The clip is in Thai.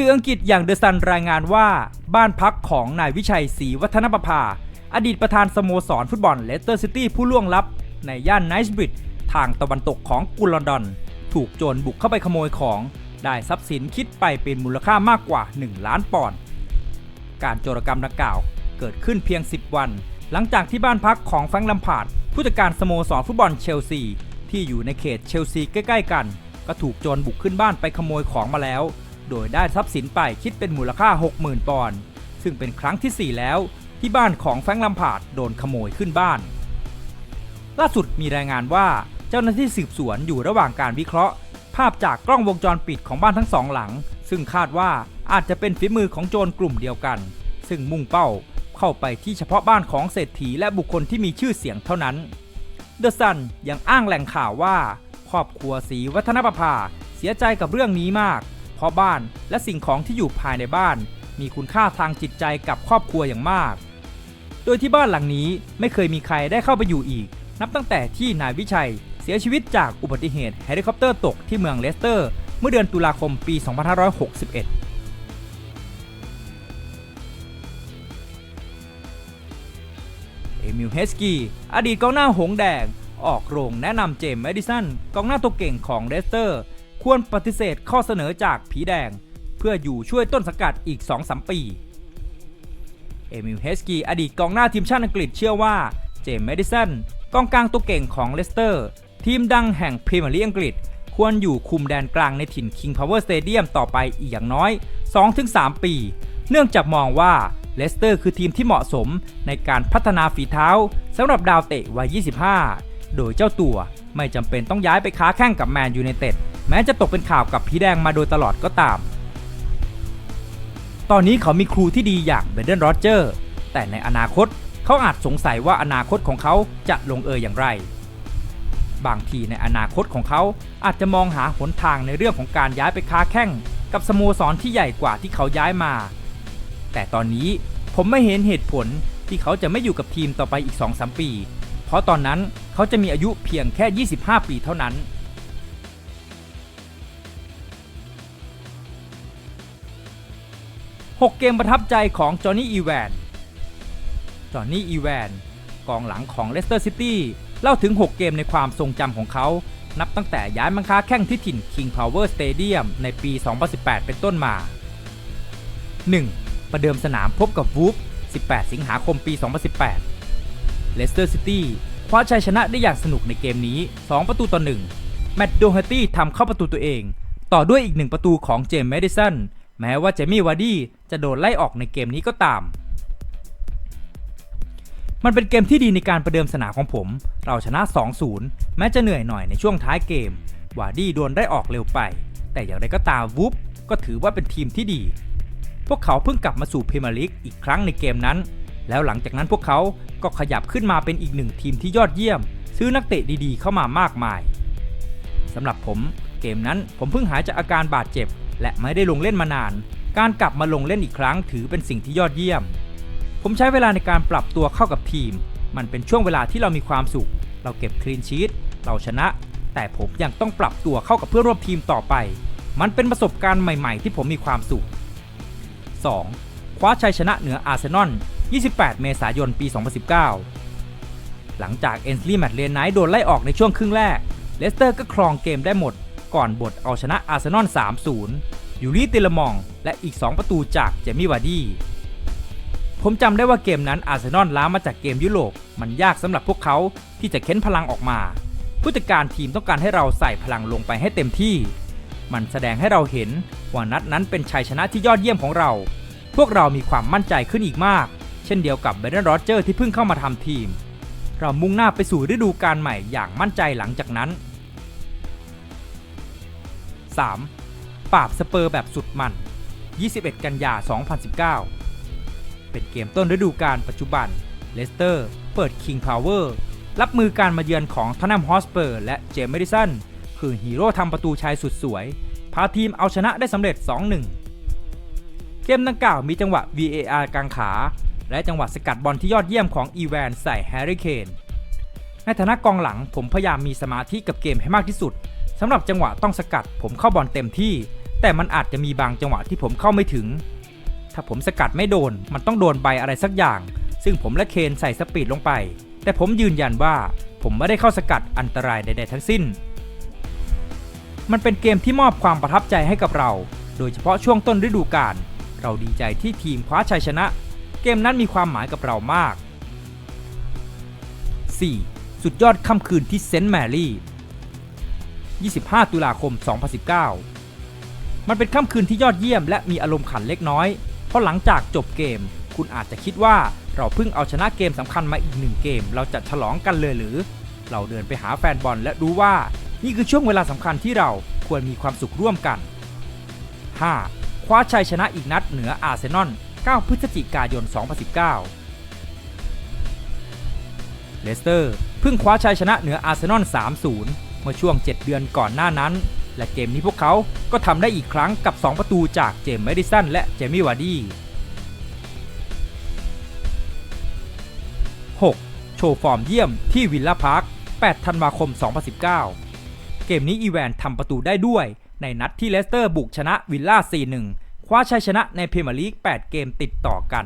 สื่ออังกฤษอย่างเดอะซันรายงานว่าบ้านพักของนายวิชัยศรีวัฒนประภา อดีตประธานสโมสรฟุตบอลเลสเตอร์ซิตี้ผู้ล่วงลับ ในย่านไนส์บริดจ์ทางตะวันตกของกรุงลอนดอน ถูกโจรบุกเข้าไปขโมยของ ได้ทรัพย์สินคิดไปเป็นมูลค่ามากกว่า 1 ล้านปอนด์การโจรกรรมดังกล่าวเกิดขึ้นเพียง 10 วัน หลังจากที่บ้านพักของแฟรงค์ลัมพาร์ดผู้จัดการสโมสรฟุตบอลเชลซีที่อยู่ในเขตเชลซีใกล้ ๆ กัน ก็ถูกโจรบุกขึ้นบ้านไปขโมยของมาแล้ว โดยได้ทรัพย์สินไปคิดเป็นมูลค่า 60,000 ปอนด์ซึ่งเป็นครั้งทีสี่ 4 แล้วที่บ้านของแฟรงลัมพาร์ดโดนขโมยขึ้นบ้าน ล่าสุดมีรายงานว่าเจ้าหน้าที่สืบสวนอยู่ระหว่างการวิเคราะห์ ภาพจากกล้องวงจรปิดของบ้านทั้งสองหลัง ซึ่งคาดว่าอาจจะเป็นฝีมือของโจรกลุ่มเดียวกัน ซึ่งมุ่งเป้าเข้าไปที่เฉพาะบ้านของเศรษฐีและบุคคลที่มีชื่อเสียงเท่านั้นเดอะซันยังอ้างแหล่งข่าวว่า ครอบครัวศรีวัฒนประภาเสียใจกับเรื่องนี้มาก เพราะบ้านและสิ่งของที่อยู่ภายในบ้าน มีคุณค่าทางจิตใจกับครอบครัวอย่างมาก โดยที่บ้านหลังนี้ไม่เคยมีใครได้เข้าไปอยู่อีก นับตั้งแต่ที่นายวิชัย เสียชีวิตจากอุบัติเหตุเฮลิคอปเตอร์ตกที่เมืองเลสเตอร์ เมื่อเดือนตุลาคมปี 2561เอมิลเฮสกี้อดีตกองหน้าหงส์แดง ออกโรงแนะนำเจมส์แมดิสันกองหน้าตัวเก่งของเลสเตอร์ ควรปฏิเสธข้อเสนอจากผีแดง เพื่ออยู่ช่วยต้นสังกัดอีก 2-3 ปี เอมิลเฮสกี้อดีตกองหน้าทีมชาติอังกฤษเชื่อว่า เจมส์แมดิสันกองกลางตัวเก่งของเลสเตอร์ ทีมดังแห่งพรีเมียร์ลีกอังกฤษ ควรอยู่คุมแดนกลางในถิ่น King Power Stadium ต่อไปอีกอย่างน้อย 2-3 ปี เนื่องจากมองว่าเลสเตอร์คือทีมที่เหมาะสมในการพัฒนาฝีเท้าสำหรับดาวเตะวัย 25 โดยเจ้าตัวไม่จำเป็นต้องย้ายไปค้าแข่งกับแมนยูไนเต็ด แม้จะตกเป็นข่าวกับผีแดงมาโดยตลอดก็ตาม ตอนนี้เขามีครูที่ดีอย่างเบนเดนโรเจอร์ แต่ในอนาคตเขาอาจสงสัยว่าอนาคตของเขาจะลงเอยอย่างไร บางทีในอนาคตของเขาอาจจะมองหาหนทางในเรื่องของการย้ายไปค้าแข่งกับสโมสรที่ใหญ่กว่าที่เขาย้ายมา แต่ตอนนี้ผมไม่เห็นเหตุผลที่เขาจะไม่อยู่กับทีมต่อไปอีก 2-3 ปี เพราะตอนนั้นเขาจะมีอายุเพียงแค่ 25 ปีเท่านั้น 6 เกมประทับใจของจอห์นนี่อีแวนจอห์นนี่อีแวนกองหลังของเลสเตอร์ซิตี้เล่าถึง 6 เกมในความทรงจำของเขา นับตั้งแต่ย้ายมังค้าแข่งที่ถิ่น King Power Stadium ในปี 2018 เป็นต้นมา 1. ประเดิมสนามพบกับวูฟ18 สิงหาคมปี 2018เลสเตอร์ซิตี้คว้าชัยชนะได้อย่างสนุกในเกมนี้ 2 ประตูต่อ 1 แมตต์โดเฮตี้ทำเข้าประตูตัวเอง ต่อด้วยอีกหนึ่งประตูของเจมส์แมดิสัน แม้ว่าเจมี่วาร์ดี้จะโดนไล่ออกในเกมนี้ก็ตาม มันเป็นเกมที่ดีในการประเดิมสนามของผม เราชนะ 2-0 แม้จะเหนื่อยหน่อยในช่วงท้ายเกม วาร์ดี้โดนได้ออกเร็วไป แต่อย่างไรก็ตามวูฟก็ถือว่าเป็นทีมที่ดี พวกเขาเพิ่งกลับมาสู่พรีเมียร์ลีกอีกครั้งในเกมนั้น แล้วหลังจากนั้นพวกเขาก็ขยับขึ้นมาเป็นอีกหนึ่งทีมที่ยอดเยี่ยม ซื้อนักเตะดีๆ เข้ามามากมายสำหรับผมเกมนั้นผมเพิ่งหายจากอาการบาดเจ็บ และไม่ได้ลงเล่นมานาน การกลับมาลงเล่นอีกครั้งถือเป็นสิ่งที่ยอดเยี่ยม ผมใช้เวลาในการปรับตัวเข้ากับทีม มันเป็นช่วงเวลาที่เรามีความสุข เราเก็บคลีนชีตเราชนะ แต่ผมยังต้องปรับตัวเข้ากับเพื่อนร่วมทีมต่อไป มันเป็นประสบการณ์ใหม่ ๆ ที่ผมมีความสุข 2. คว้าชัยชนะเหนืออาร์เซนอล 28 เมษายน ปี 2019 หลังจากเอนสลีแมตเลนไนท์โดนไล่ออกในช่วงครึ่งแรก เลสเตอร์ก็ครองเกมได้หมด ก่อนบทเอาชนะอาร์เซนอล 3-0 ยูริติลมอง และอีก 2 ประตูจากเจมี่วาร์ดี้ผมจำได้ว่าเกมนั้นอาร์เซนอลล้ามาจากเกมยุโรปมันยากสำหรับพวกเขาที่จะเค้นพลังออกมา ผู้จัดการทีมต้องการให้เราใส่พลังลงไปให้เต็มที่ มันแสดงให้เราเห็นว่านัดนั้นเป็นชัยชนะที่ยอดเยี่ยมของเรา พวกเรามีความมั่นใจขึ้นอีกมาก เช่นเดียวกับเบรนด์โรเจอร์ที่เพิ่งเข้ามาทำทีม เรามุ่งหน้าไปสู่ฤดูกาลใหม่อย่างมั่นใจหลังจากนั้น 3. ปราบสเปอร์แบบสุดมัน 21 กันยา 2019 เป็นเกมต้นฤดูกาลปัจจุบัน เลสเตอร์ เปิด King Power รับมือการมาเยือนของทอนแนมฮอสเปอร์และเจมส์เมดิสัน คือฮีโร่ทำประตูชายสุดสวย พาทีมเอาชนะได้สำเร็จ 2-1 เกมดังกล่าวมีจังหวะ VAR กลางขา และจังหวะสกัดบอลที่ยอดเยี่ยมของอีแวนใส่แฮร์รี่เคนในฐานะกองหลังผมพยายามมีสมาธิกับเกมให้มากที่สุด สำหรับจังหวะต้องสกัดผมเข้าบอลเต็มที่ แต่มันอาจจะมีบางจังหวะที่ผมเข้าไม่ถึง ถ้าผมสกัดไม่โดน มันต้องโดนใบอะไรสักอย่าง ซึ่งผมและเคนใส่สปีดลงไป แต่ผมยืนยันว่าผมไม่ได้เข้าสกัดอันตรายใดๆทั้งสิ้น มันเป็นเกมที่มอบความประทับใจให้กับเรา โดยเฉพาะช่วงต้นฤดูกาล เราดีใจที่ทีมคว้าชัยชนะ เกมนั้นมีความหมายกับเรามาก 4. สุดยอดค่ำคืนที่เซนต์แมรี่ 25 ตุลาคม 2019 มันเป็นค่ำคืนที่ยอดเยี่ยมและมีอารมณ์ขันเล็กน้อย เพราะหลังจากจบเกม คุณอาจจะคิดว่าเราเพิ่งเอาชนะเกมสำคัญมาอีกหนึ่งเกม เราจะฉลองกันเลยหรือ เราเดินไปหาแฟนบอลและรู้ว่า นี่คือช่วงเวลาสำคัญที่เราควรมีความสุขร่วมกัน 5. คว้าชัยชนะอีกนัดเหนืออาร์เซนอล 9 พฤศจิกายน 2019เลสเตอร์เพิ่งคว้าชัยชนะเหนืออาร์เซนอล 3-0 มื่อช่วง 7 เดือนก่อนหน้านั้น และเกมนี้พวกเขาก็ทำได้อีกครั้งกับ 2 ประตูจากเจมส์แมดิสันและเจมี่วาร์ดี้ 6. โชว์ฟอร์มเยี่ยมที่วิลล่าพาร์ค 8 ธันวาคม 2019 เกมนี้อีแวนทำประตูได้ด้วย ในนัดที่เลสเตอร์บุกชนะวิลล่า 4-1 คว้าชัยชนะในพรีเมียร์ลีก 8 เกมติดต่อกัน